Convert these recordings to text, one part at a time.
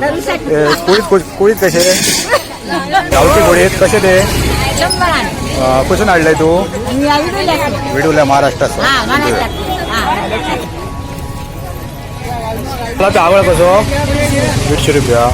कुळीत कुळीत कसे गावठी कुळीत कसे ते? अ, कुठून आणलंय तू? विडूला महाराष्ट्रात. आवड कसो दीडशे रुपया.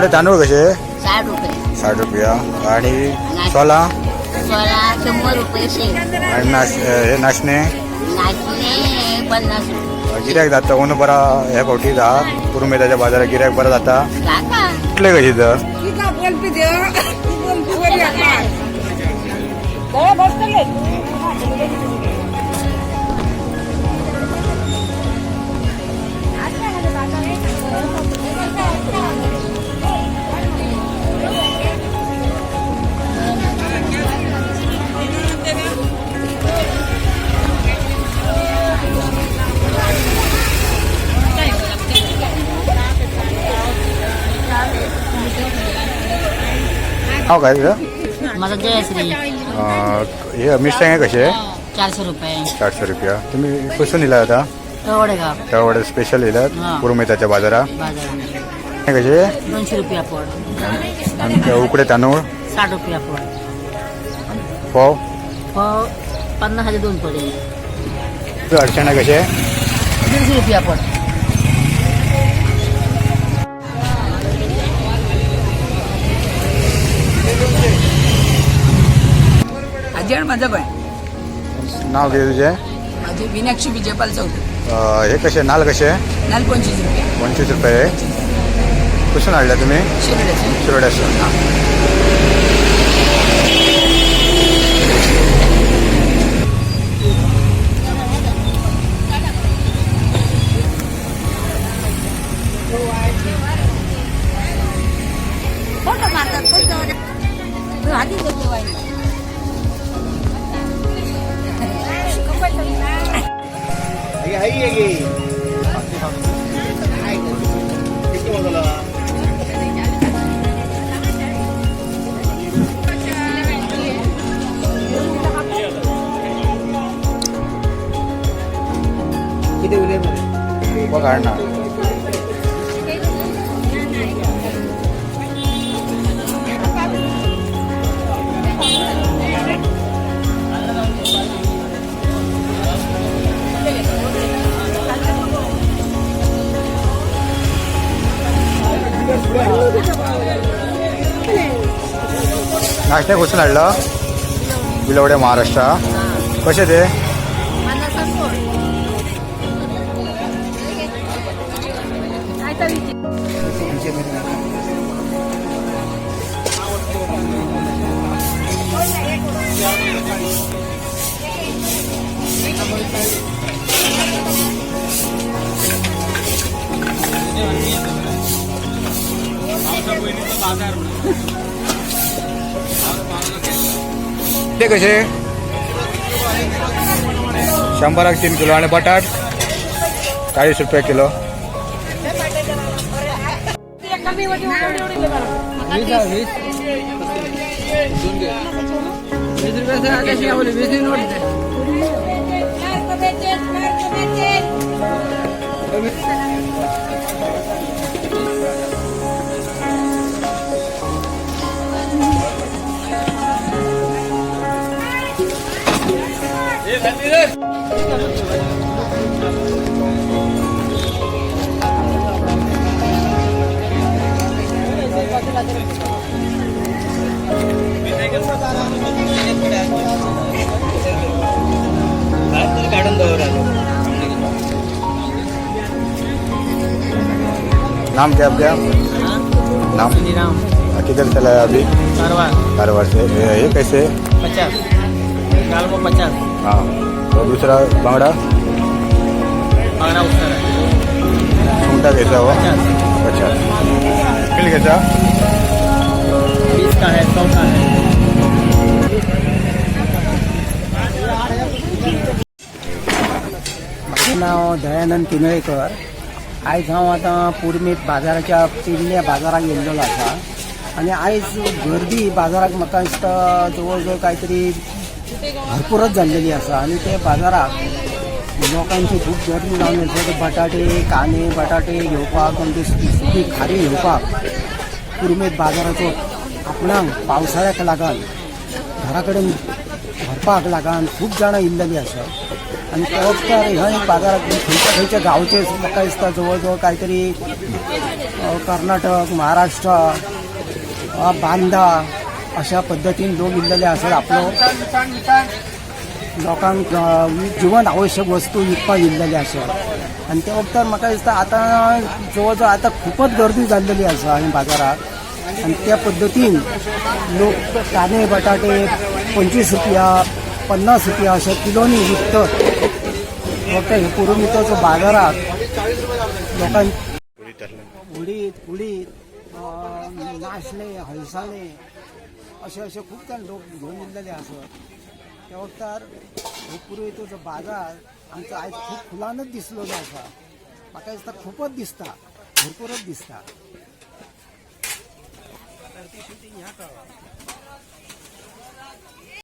पुढे तांदूळ कसे? साठ रुपये. साठ रुपया. आणि सोला? सोळा शंभर रुपये शेक आणि नाश हे नाचणे नाचणे पन्नास रुपये. गिऱ्याक जाता कोण बरा ह्या फावटी जा पुरुमेदाच्या बाजारात गिऱ्याक बरा जाता? काका कुठले कशी तर नाव काय तुझं? माझा जयश्री. अं, हे मिरसांग आहे कसे? चारशे रुपये. चारशे रुपया. तुम्ही कुठून दिला आता? त्यावेळे स्पेशल हा. बाजारात? बाजारात हे कसे? दोनशे रुपया पोड आणि ते उकडे तांदूळ? साठ रुपया पोड पाव? हो पन्नास हजार दोन पडेल अडचण आहे कसे? दीडशे रुपया पोड अजय माझं पण. नाव घे तुझे? माझे विनाक्षी विजयपाल चौधरी. अं, हे कसे नाल कसे? नाल पंचवीस रुपये. पंचवीस रुपये. कुठून आणल्या तुम्ही? शिरोड्याचे शिरोड्यासून ಈಗ ಹೈಯಾಗಿ ಆಯ್ತು ಬಿಟ್ಟು ಹೋಗಲ್ಲ ಇದು ಇಲ್ಲೇ ಹೋಗೋಣ नाश्ता कुठून आणलं? बिलवडे महाराष्ट्र. कसे ते? ते कसे? शंभराक तीन किलो आणि बटाट. चाळीस रुपये किलो. वीस नाम क्या आपका? नाम? किधर चला है अभी? कारवार। से। ये ये कैसे? पचास। दाल को पचास. हाँ. और दूसरा बांगड़ा? बांगड़ा उत्तर है सूंटा कैसा हुआ पचास. पचास. किल कैसा बीस का है सौ का है माझं नाव दयानंद पिनळेकर आयज हांव आतां पुरमेत बाजाराच्या पेडण्या बाजाराक गेल्लो आसा आनी आयज गर्दी बाजाराक म्हाका दिसता जवळ जवळ काहीतरी भरपूरच जाल्लेली आसा आनी ते बाजारात लोकांची खूब गर्दी जावन आसा बटाटे कांदे बटाटे घेवपाक आनी ती सुकी खारी घेवपाक पुरमेत बाजाराचो आपणाक पावसाळ्याक लागून घरा कडेन व्हरपाक लागून खूब जाणां इल्लेली आसा आनी तर ह्या बाजारात खंयच्या खंयच्या गांवचे म्हाका दिसता जवळ जवळ काहीतरी कर्नाटक महाराष्ट्र बांदा अशा पद्दतीन लोक इल्लेले आसात आपलो. लोकांक जिवन आवश्यक वस्तू विकपाक इल्लेले आसात आनी ते वखदार म्हाका दिसता आतां जवळ जवळ आतां खूपच गर्दी जाल्लेली आसा ह्या बाजाराक आनी त्या पद्दतीन लोक कांदे बटाटे पंचवीस रुपया पन्नास रुपया अशे किलोनी विकतात. फक्त हे पुरुमिताचो बाजाराक लोकांक उडीद उडीद अं, नाशणे हळसाणे अशे अशे खूब जाण लोक घेऊन दिलेले आसत त्या वखदार हो जो बाजार आमचो आयज खूप फुलानच दिसलेलो आसा म्हाका दिसता खूपच दिसता भरपूरच दिसता